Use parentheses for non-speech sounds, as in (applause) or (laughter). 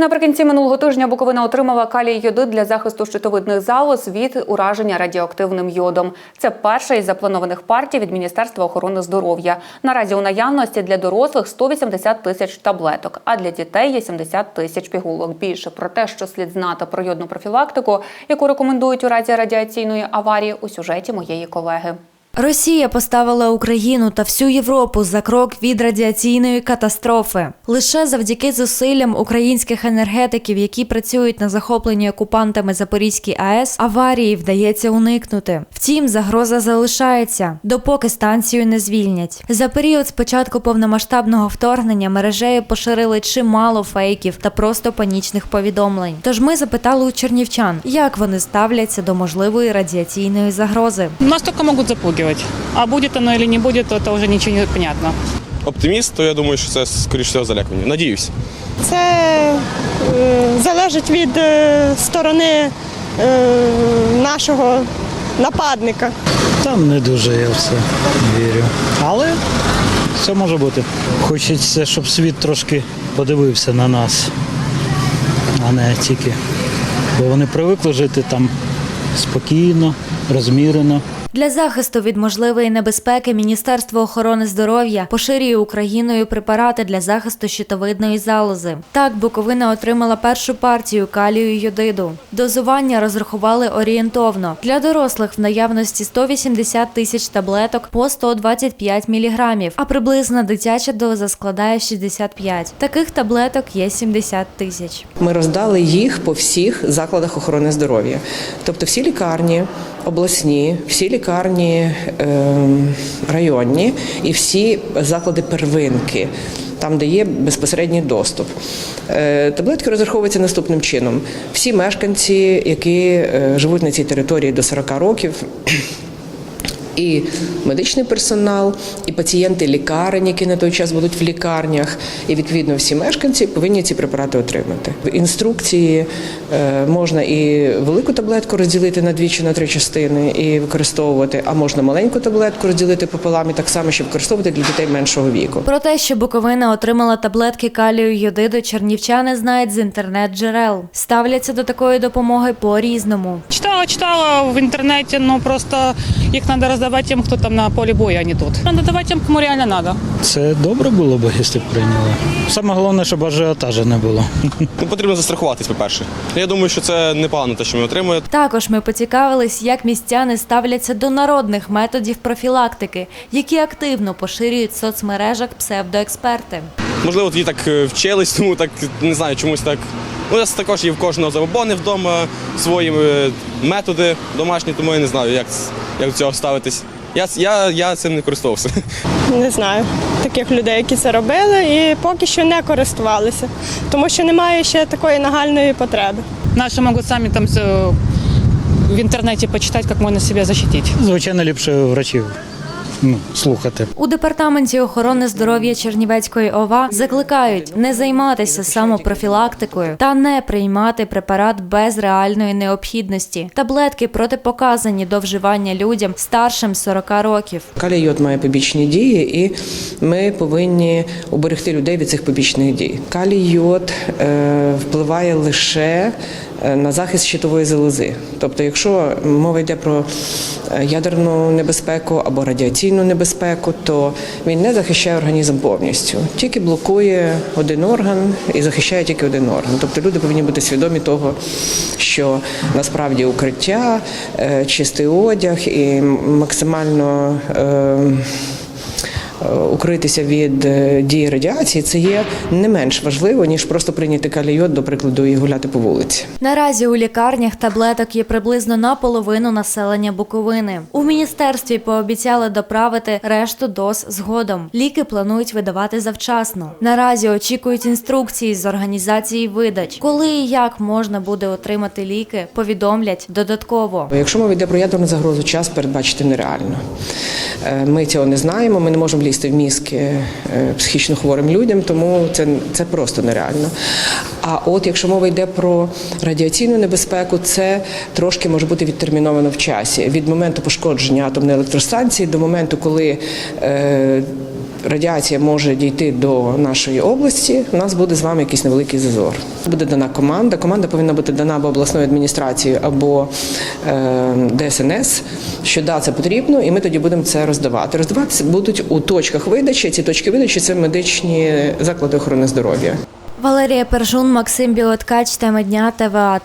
Наприкінці минулого тижня Буковина отримала калій йодид для захисту щитовидних залоз від ураження радіоактивним йодом. Це перша із запланованих партій від Міністерства охорони здоров'я. Наразі у наявності для дорослих 180 тисяч таблеток, а для дітей є 70 тисяч пігулок. Більше про те, що слід знати про йодну профілактику, яку рекомендують у разі радіаційної аварії, у сюжеті моєї колеги. Росія поставила Україну та всю Європу за крок від радіаційної катастрофи. Лише завдяки зусиллям українських енергетиків, які працюють на захопленні окупантами Запорізькій АЕС, аварії вдається уникнути. Втім, загроза залишається, допоки станцію не звільнять. За період з початку повномасштабного вторгнення мережею поширили чимало фейків та просто панічних повідомлень. Тож ми запитали у чернівчан, як вони ставляться до можливої радіаційної загрози. Нас только могут запугивать. А будет оно или не будет, это уже ничего не понятно. оптиміст, то я думаю, що це скоріш всього залякування. Надіюсь. Це е, залежить від е, сторони е, нашого нападника. Там не дуже я в це вірю. Але все може бути. Хочеться, щоб світ трошки подивився на нас, а не тільки. Бо вони привикли жити там спокійно, розмірено. Для захисту від можливої небезпеки Міністерство охорони здоров'я поширює Україною препарати для захисту щитовидної залози. Так, Буковина отримала першу партію калію йодиду. Дозування розрахували орієнтовно. Для дорослих в наявності 180 тисяч таблеток по 125 міліграмів, а приблизна дитяча доза складає 65. Таких таблеток є 70 тисяч. Ми роздали їх по всіх закладах охорони здоров'я. Тобто всі лікарні обласні, всі лікарні е, районні і всі заклади первинки. Там, де є безпосередній доступ. Е, Таблетки розраховуються наступним чином. Всі мешканці, які е, живуть на цій території до 40 років, і медичний персонал, і пацієнти лікарень, які на той час будуть в лікарнях, і відповідно всі мешканці повинні ці препарати отримати. В інструкції е, можна і велику таблетку розділити на дві чи на три частини і використовувати, а можна маленьку таблетку розділити пополам і так само, щоб використовувати для дітей меншого віку. Про те, що Буковина отримала таблетки калію йодиду, чернівчани знають з інтернет-джерел. Ставляться до такої допомоги по-різному. Читала, читала в интернете, но просто их надо раздавать тем, кто там на поле боя, а не тут. Надо давать тем, кому реально надо. Це добре було б, якщо б прийняли. Саме головне, щоб ажіотажа не було. Ну, потрібно застрахуватись, по-перше. Я думаю, що це непогано, те, що ми отримуємо. Також ми поцікавились, як містяни ставляться до народних методів профілактики, які активно поширюють в соцмережах псевдоексперти. Можливо, тоді так е, вчились, (laughs) тому так не знаю, чомусь так. Ну, у нас також є в кожного забобони вдома свої е, методи домашні, тому я не знаю, як, як до цього ставитись. Я, я, я цим не користувався. (laughs) Не знаю таких людей, які це робили, і поки що не користувалися, тому що немає ще такої нагальної потреби. Наши могут сами там э, в интернете почитать, как можно себя защитить. Звичайно, ліпше врачів ну, слухати. У департаменті охорони здоров'я Чернівецької ОВА закликають не займатися самопрофілактикою та не приймати препарат без реальної необхідності. Таблетки протипоказані до вживання людям старшим 40 років. Калій йод має побічні дії, і ми повинні уберегти людей від цих побічних дій. Калій йод е, впливає лише на захист щитової залози. Тобто, якщо мова йде про е, ядерну небезпеку або радіаційну небезпеку, то він не захищає організм повністю, тільки блокує один орган і захищає тільки один орган. Тобто люди повинні бути свідомі того, що насправді укриття, е, чистий одяг і максимально. Е, Укритися від е, дії радіації це є не менш важливо ніж просто прийняти калійод, до прикладу, і гуляти по вулиці. Наразі у лікарнях таблеток є приблизно на половину населення Буковини. У міністерстві пообіцяли доправити решту доз згодом. Ліки планують видавати завчасно. Наразі очікують інструкції з організації видач. Коли і як можна буде отримати ліки, повідомлять додатково. Якщо мова йде про ядерну загрозу, час передбачити нереально. Е, Ми цього не знаємо, ми не можемо лізти в мізки е, психічно хворим людям, тому це, це просто нереально. А от якщо мова йде про радіаційну небезпеку, це трошки може бути відтерміновано в часі від моменту пошкодження атомної електростанції до моменту, коли е, радіація може дійти до нашої області, у нас буде з вами якийсь невеликий зазор. Буде дана команда. Команда повинна бути дана або обласною адміністрацією, або е, ДСНС. Що да, це потрібно, і ми тоді будемо це роздавати. Роздаватися будуть у точках видачі. Ці точки видачі це медичні заклади охорони здоров'я. Валерія Пержун, Максим Білоткач, тема дня ТВА.